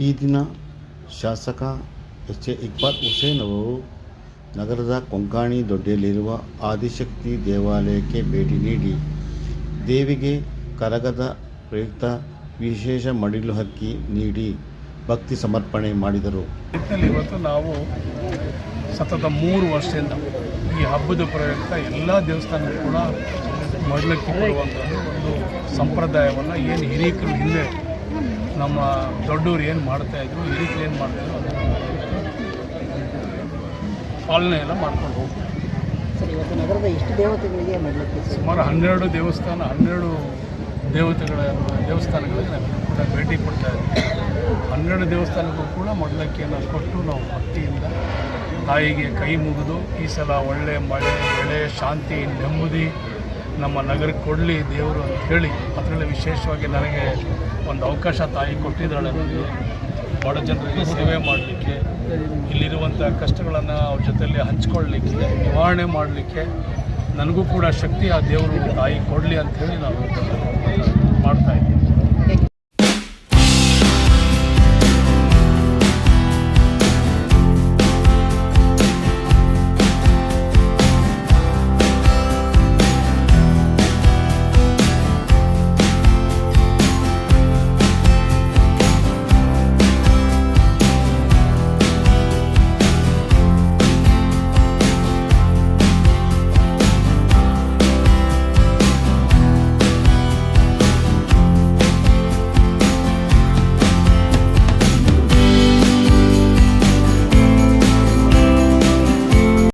ಈ ದಿನ ಶಾಸಕ ಎಚ್ ಎ ಇಕ್ಬಾಲ್ ಹುಸೇನ್ ಅವರು ನಗರದ ಕೊಂಕಾಣಿ ದೊಡ್ಡಿಯಲ್ಲಿರುವ ಆದಿಶಕ್ತಿ ದೇವಾಲಯಕ್ಕೆ ಭೇಟಿ ನೀಡಿ ದೇವಿಗೆ ಕರಗದ ಪ್ರಯುಕ್ತ ವಿಶೇಷ ಮಡಿಲು ಹಕ್ಕಿ ನೀಡಿ ಭಕ್ತಿ ಸಮರ್ಪಣೆ ಮಾಡಿದರು. ಇವತ್ತು ನಾವು ಸತತ ಮೂರು ವರ್ಷದಿಂದ ಈ ಹಬ್ಬದ ಪ್ರಯುಕ್ತ ಎಲ್ಲ ದೇವಸ್ಥಾನಗಳು ಕೂಡ ಮಡಿಲಕ್ಕಿ ಕೊಡುವಂಥದ್ದು ಒಂದು ಸಂಪ್ರದಾಯವನ್ನು ಏನು ಹಿರಿಯಕರು ಹಿಂದೆ ನಮ್ಮ ದೊಡ್ಡವ್ರು ಏನು ಮಾಡ್ತಾಯಿದ್ರು ರೀತಿ ಏನು ಮಾಡ್ತಾಯಿದ್ರು ಅದನ್ನು ಪಾಲನೆ ಎಲ್ಲ ಮಾಡ್ಕೊಂಡು ಹೋಗ್ತೀವಿ ನಗರದ ಎಷ್ಟು ದೇವತೆಗಳಿಗೆ ಮಾಡಲಿಕ್ಕೆ ಸುಮಾರು ಹನ್ನೆರಡು ದೇವಸ್ಥಾನ ಹನ್ನೆರಡು ದೇವತೆಗಳ ದೇವಸ್ಥಾನಗಳಿಗೆ ನಾವು ಕೂಡ ಭೇಟಿ ಕೊಡ್ತಾ ಇದ್ದೀವಿ ಹನ್ನೆರಡು ದೇವಸ್ಥಾನಕ್ಕೂ ಕೂಡ ಮೊದಲಕ್ಕಿಯನ್ನು ಕೊಟ್ಟು ನಾವು ಭಕ್ತಿಯಿಂದ ತಾಯಿಗೆ ಕೈ ಮುಗಿದು ಈ ಸಲ ಒಳ್ಳೆ ಮಳೆ ಬೆಳೆ ಶಾಂತಿ ನೆಮ್ಮದಿ ನಮ್ಮ ನಗರಕ್ಕೆ ಕೊಡಲಿ ದೇವರು ಅಂತ ಹೇಳಿ, ಅದರಲ್ಲಿ ವಿಶೇಷವಾಗಿ ನನಗೆ ಒಂದು ಅವಕಾಶ ತಾಯಿ ಕೊಟ್ಟಿದ್ದಾಳೆ ನನಗೆ ಬಡ ಜನರಿಗೆ ಸೇವೆ ಮಾಡಲಿಕ್ಕೆ, ಇಲ್ಲಿರುವಂಥ ಕಷ್ಟಗಳನ್ನು ಅವ್ರ ಜೊತೆಯಲ್ಲಿ ಹಂಚ್ಕೊಳ್ಳಲಿಕ್ಕೆ ನಿವಾರಣೆ ಮಾಡಲಿಕ್ಕೆ ನನಗೂ ಕೂಡ ಶಕ್ತಿ ಆ ದೇವರು ತಾಯಿ ಕೊಡಲಿ ಅಂಥೇಳಿ ನಾವು